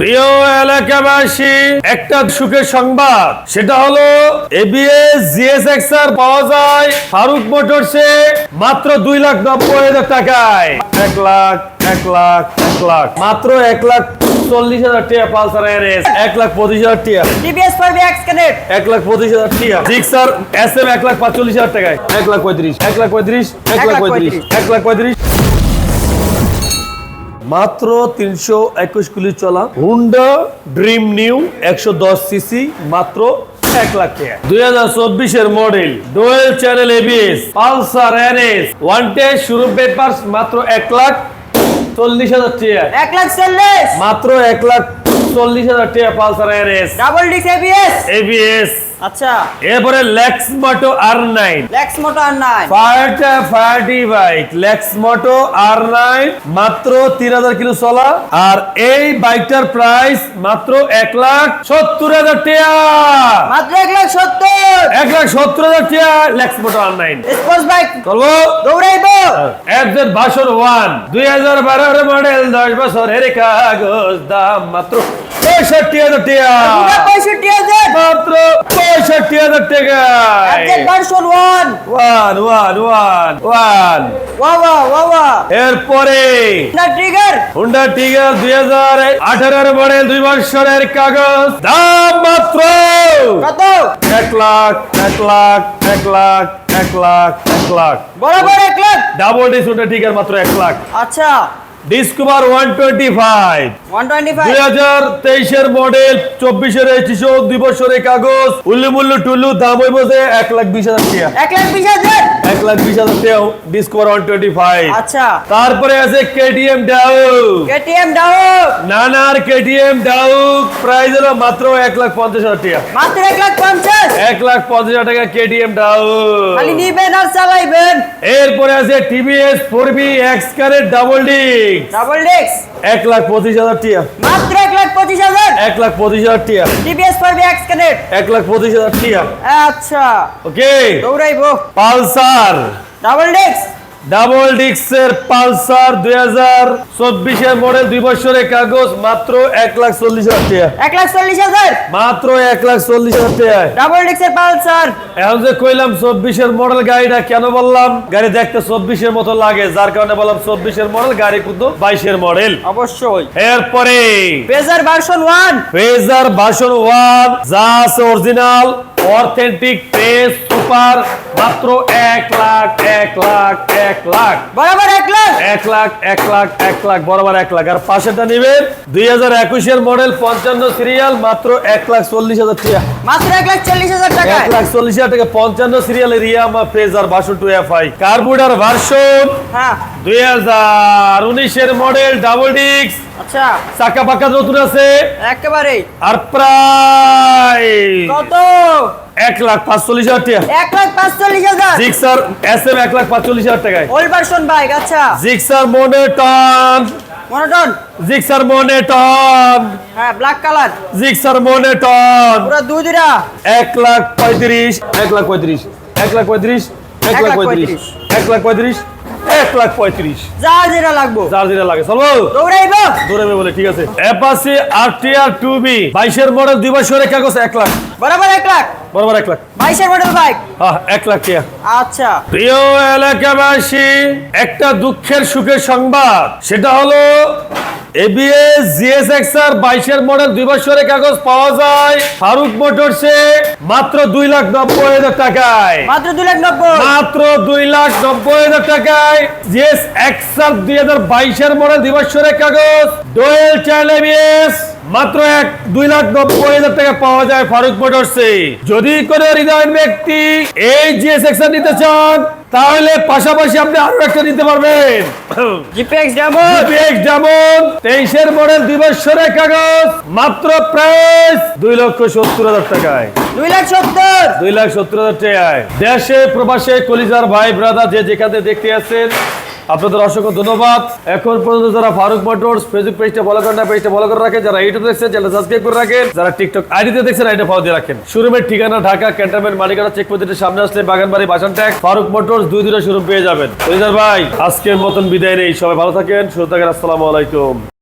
প্রিয় এলাকাবাসী একটা সুখের সংবাদ। সেটা হলো এবিএস জিএসএক্স আর পাওয়া যায় ফারুক মোটরসে মাত্র দুই লাখ নব্বই হাজার টাকায়। এক লাখ এক লাখ এক লাখ। মাত্র এক লাখ চল্লিশ হাজার টাকা পালসার এনএস এক লাখ পঁচিশ হাজার টাকা। টিভিএস ফাইভ এক্স কানেক্ট এক লাখ পঁচিশ হাজার টাকা। জিক্সার এস এম এক লাখ পাঁচচল্লিশ হাজার টাকায়। এক লাখ পঁয়ত্রিশ। এক লাখ পঁয়ত্রিশ। এক লাখ পঁয়ত্রিশ। এক লাখ পঁয়ত্রিশ। মাত্র তিনশো একুশ কিলো চলা হুন্ডা ড্রিম নিউ একশো দশ সিসি মাত্র এক লাখ টাকা। দুই হাজার চব্বিশের model dual channel ABS Pulsar NS one test শুরু পেপার মাত্র এক লাখ চল্লিশ হাজার টাকা। এক লাখ চল্লিশ। মাত্র এক লাখ চল্লিশ হাজার টাকা পালসার এনএস ডাবল ডিক্স এবিএস এবিএস আচ্ছা। এরপরে Lexmoto R nine Lex ফায়ারটা ফায়ারটি bike. Lexmoto R nine মাত্র তিন হাজার কিলো চলা। আর এই বাইকটার প্রাইস মাত্র এক লাখ সত্তর হাজার টাকা। মাত্র এক লাখ সত্তর। এক লাখ সত্তর হাজার টাকা Lexmoto R nine sports bike চলবো? দৌড়াইবো। একজন ওয়ান। দুই হাজার বারোর মডেল দশ বছরের কাগজ দাম মাত্র পঁয়ষট্টি হাজার মাত্র পঁয়ষট্টি হাজার টাকা। ওয়ান ওয়ান ওয়ান ওয়ান এরপরে হুন্ডা টিগার দুই হাজার আঠারোর মডেল দুই বছরের কাগজ। দাম মাত্র কত? এক লাখ এক লাখ এক লাখ এক লাখ এক লাখ। বরাবর এক lakh. Double disc Honda Tiger মাত্র এক লাখ। আচ্ছা। Discover one twenty five. দুই হাজার তেইশের মডেল চব্বিশের দুই বছরের কাগজ উল্লু মুল্লু টুল্লু দাম হইব যে এক লাখ বিশ হাজার টাকা। এক লাখ বিশ হাজার। এক লাখ বিশ হাজার টাকা ডিসকভার ওয়ান টোয়েন্টি ফাইভ আচ্ছা। তারপরে আছে কেটিএম ডাউ কেটিএম ডাউ নানার কেটিএম ডাউক প্রাইস হলো মাত্র এক লাখ পঞ্চাশ হাজার টাকা। মাত্র এক লাখ পঞ্চাশ। এক লাখ পঞ্চাশ হাজার টাকা কেটিএম ডাউক খালি নিবেন আর চালাইবেন। এরপরে আছে টিভিএস ফোর বি এক্স কারের ডাবল ডিক ডাবল ডিক্স এক লাখ পঁচিশ হাজার টাকা। মাত্র এক লাখ পঁচিশ হাজার টিয়া। টিভিএস ফাইভ এক্স কানেক্ট এক লাখ পঁচিশ হাজার টিয়া। আচ্ছা। ওকে দৌড়াইবো। পালসার। ডাবল ডিক্স ডাবল ডিক্সের পালসার দুই হাজার চব্বিশের মডেল দুই বছরের কাগজ মাত্র এক লাখ চল্লিশ হাজার টাকা। এক লাখ চল্লিশ হাজার? মাত্র এক লাখ চল্লিশ হাজার টাকা ডাবল ডিক্সের পালসার। এখন যে কইলাম চব্বিশের মডেল গাড়িটা কেন বললাম? গাড়ি দেখতে চব্বিশের মতো লাগে যার কারণে বললাম চব্বিশের মডেল গাড়ি কিন্তু বাইশের মডেল। অবশ্যই। এরপরে Fazer version one Fazer version one যা আছে অরিজিনাল অথেন্টিক পেজ সুপার মাত্র এক লাখ এক লাখ এক লাখ। বরাবর এক লাখ। এক লাখ এক লাখ এক লাখ বরাবর এক লাখ। আর পাশেটা নিবেন দুই হাজার একুশের মডেল পঞ্চান্ন সিরিয়াল মাত্র এক লাখ চল্লিশ হাজার টাকা। মাত্র এক লাখ চল্লিশ হাজার টাকা এক লাখ চল্লিশ হাজার টাকা পঞ্চান্ন সিরিয়ালের Yamaha Fazer version two F I carburettor version. হ্যাঁ। দুই হাজার উনিশের মডেল ডাবল ডিক্স আচ্ছা। চাকা পাকা নতুন আছে। একেবারে আর প্রায় কত? এক লাখ পাঁচচল্লিশ হাজার টাকা। এক লাখ পাঁচচল্লিশ হাজার? জিক্সার এস এম এক লাখ পাঁচচল্লিশ হাজার টাকায়। ওল্ড ভার্সন বাইক আচ্ছা। Gixxer monotone monotone Gixxer monotone হ্যাঁ ব্ল্যাক কালার জিক্সার মনেটন পুরো দুই দুইটা। এক লাখ পঁয়ত্রিশ এক লাখ পঁয়ত্রিশ এক লাখ পঁয়ত্রিশ এক লাখ পঁয়ত্রিশ। এক লাখ পঁয়ত্রিশ। এক লাখ পঁয়ত্রিশ। যা যেটা লাগবো। যার যেটা লাগে চলো। দৌড়াইবো? দৌড়াবে বলে ঠিক আছে। অ্যাপাসি আর টু বি বাইশের মডেল দুই বছরের কাগজ এক লাখ। বরাবর এক লাখ? বরাবর এক লাখ। বাইশের মডেল বাইক হ্যাঁ এক লাখ টাকা আচ্ছা। প্রিয় এলাকাবাসী একটা দুঃখের সুখের সংবাদ। সেটা হলো এবিএস জিএসএক্স আর বাইশের মডেল দুই বছরের কাগজ পাওয়া যায়। ফারুক মোটরসে মাত্র দুই লাখ নব্বই হাজার টাকায়। মাত্র দুই লাখ নব্বই। মাত্র দুই লাখ নব্বই হাজার টাকায়। জিএস এক্সাল দুই হাজার বাইশের মডেল দুই বছরের কাগজ। ডোয়েল চাইল এবিএস মাত্র এক দুই লাখ নব্বই হাজার টাকা পাওয়া যায় ফারুক মোটরসে যদি কোনো হৃদয় ব্যক্তি এই জিএস এক্সাল নিতে চান তাহলে পাশাপাশি আপনি আরও একটা নিতে পারবেন। জিপিএক্স যেমন তেইশের মডেল দুই বছরের কাগজ মাত্র প্রাইস দুই লক্ষ সত্তর হাজার টাকায়। দুই লাখ সত্তর। দুই লাখ সত্তর হাজার টাকায়। দেশে প্রবাসে কলিজার ভাই ব্রাদার যে যেখানে দেখতে আছেন আপনাদের অসংখ্য ধন্যবাদ। এখন পর্যন্ত যারা ফারুক মোটরস ফেসবুক পেজটা ফলো করেন পেজটা ফলো করে রাখেন। যারা ইউটিউব দেখছেন চ্যানেল সাবস্ক্রাইব করে রাখেন। যারা টিকটক আইডিতে দেখছেন আইডিটা ফলো দিয়ে রাখেন। শোরুমের ঠিকানা ঢাকা, ক্যান্টনমেন্ট মালিকানা চেক পদ্ধতির সামনে আসলে বাগানবাড়ি বাসান ট্যাগ। ফারুক মোটরস দুই দুটো শোরুম পেয়ে যাবেন। ভাই, আজকের মতন বিদায় নেই। সবাই ভালো থাকেন, সুস্থ থাকেন। আসসালামু আলাইকুম।